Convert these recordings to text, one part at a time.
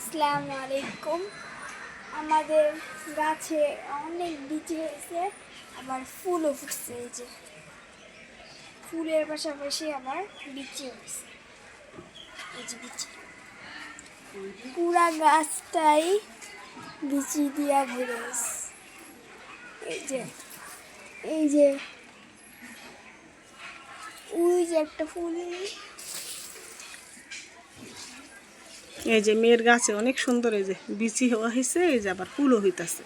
আসসালামু আলাইকুম আমাদের গাছে অনেক বিচি হয়েছে, আবার ফুলও ফুটছে এই যে। ফুলের পাশাপাশি আবার বিচি হয়েছে। এই যে বিচি পুরা গাছটাই বিচি দিয়া গেছে। এই যে এই যে, ওই যে একটা ফুল। এই যে মেয়ের গাছে অনেক সুন্দর এই যে বিচি হওয়া হয়েছে, এই যে আবার ফুলও হইতাছে।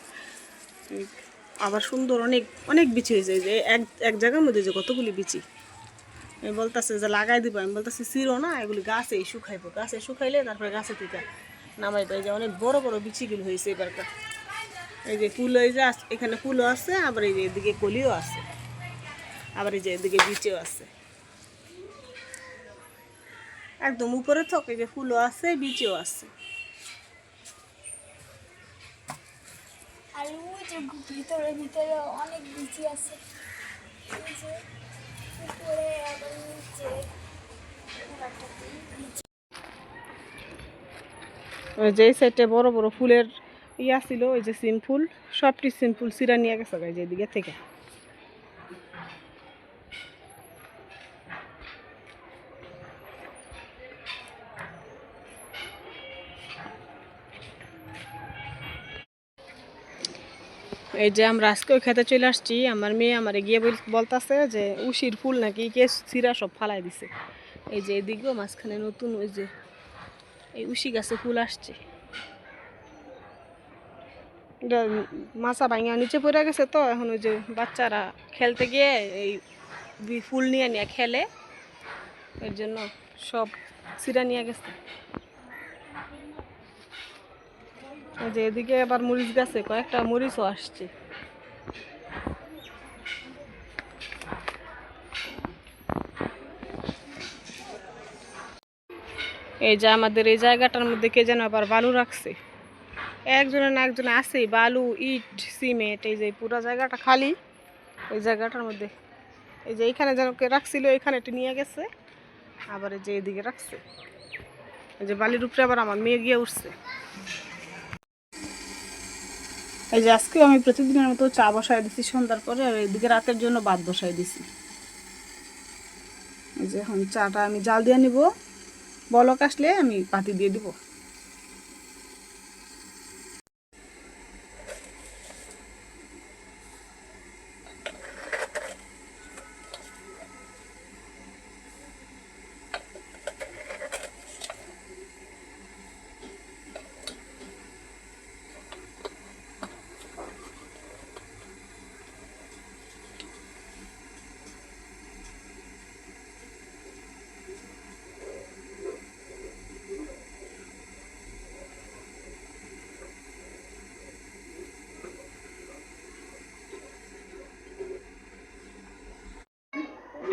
আবার সুন্দর অনেক অনেক বিচি হয়েছে, এই যে এক এক জায়গার মধ্যে যে কতগুলি বিচি। আমি বলতেছে যে লাগাই দিব, আমি বলতেছি চিরো না, এগুলি গাছে শুকাইবো, গাছে শুকাইলে তারপরে গাছে থেকে নামাইবো। এই যে অনেক বড় বড় বিচিগুলো হয়েছে এবারকার। এই যে ফুল এই যে এখানে ফুলও আছে, আবার এই যে এদিকে কলিও আছে, আবার এই যে এদিকে বিচিও আছে। একদম উপরে থাকে যে ফুলও আছে বিচিও আছে। আর ওই যে ভিতরে ভিতরে অনেক বিচি আছে। উপরে আবার নিচে ওই যে সাইডে বড় বড় ফুলের ইয়া ছিল ওই যে সিম ফুল সবটি সিম ফুল সিরা নিয়ে গেছে যেদিকে থেকে। এই যে আমরা আজকেও খেতে চলে আসছি, আমার মেয়ে আমার গিয়ে বলতেছে যে উশির ফুল নাকি কে সিরা সব ফালাই দিছে। এই যে এদিকেও মাঝখানে নতুন ওই যে এই উশি গাছে ফুল আসছে। মাছা ভাঙা নিচে পড়ে গেছে তো, এখন ওই যে বাচ্চারা খেলতে গিয়ে এই ফুল নিয়ে নিয়ে খেলে। এর জন্য সব সিরা নিয়ে গেছে। যে এদিকে আবার মরিচ গাছে কয়েকটা মরিচও আসছে। এই যে আমাদের এই জায়গাটার মধ্যে কে যেন আবার বালু রাখছে। একজনের না একজন আছে বালু, ইট, সিমেন্ট, এই যে পুরো জায়গাটা খালি। এই জায়গাটার মধ্যে। এই যে এইখানে যেন কে রাখছিল এখানে একটু নিয়ে গেছে। আবার এই যে এদিকে রাখছে। এই যে বালির উপরে আবার আমার মেয়ে গিয়ে উঠছে। এই যে আজকে আমি প্রতিদিনের মতো চা বসাই দিছি, সন্ধ্যার পরে আর এদিকে রাতের জন্য ভাত বসাই দিছি। এই যে এখন চাটা আমি জাল দিয়ে নিব। বলক আসলে আমি পাতি দিয়ে দিব।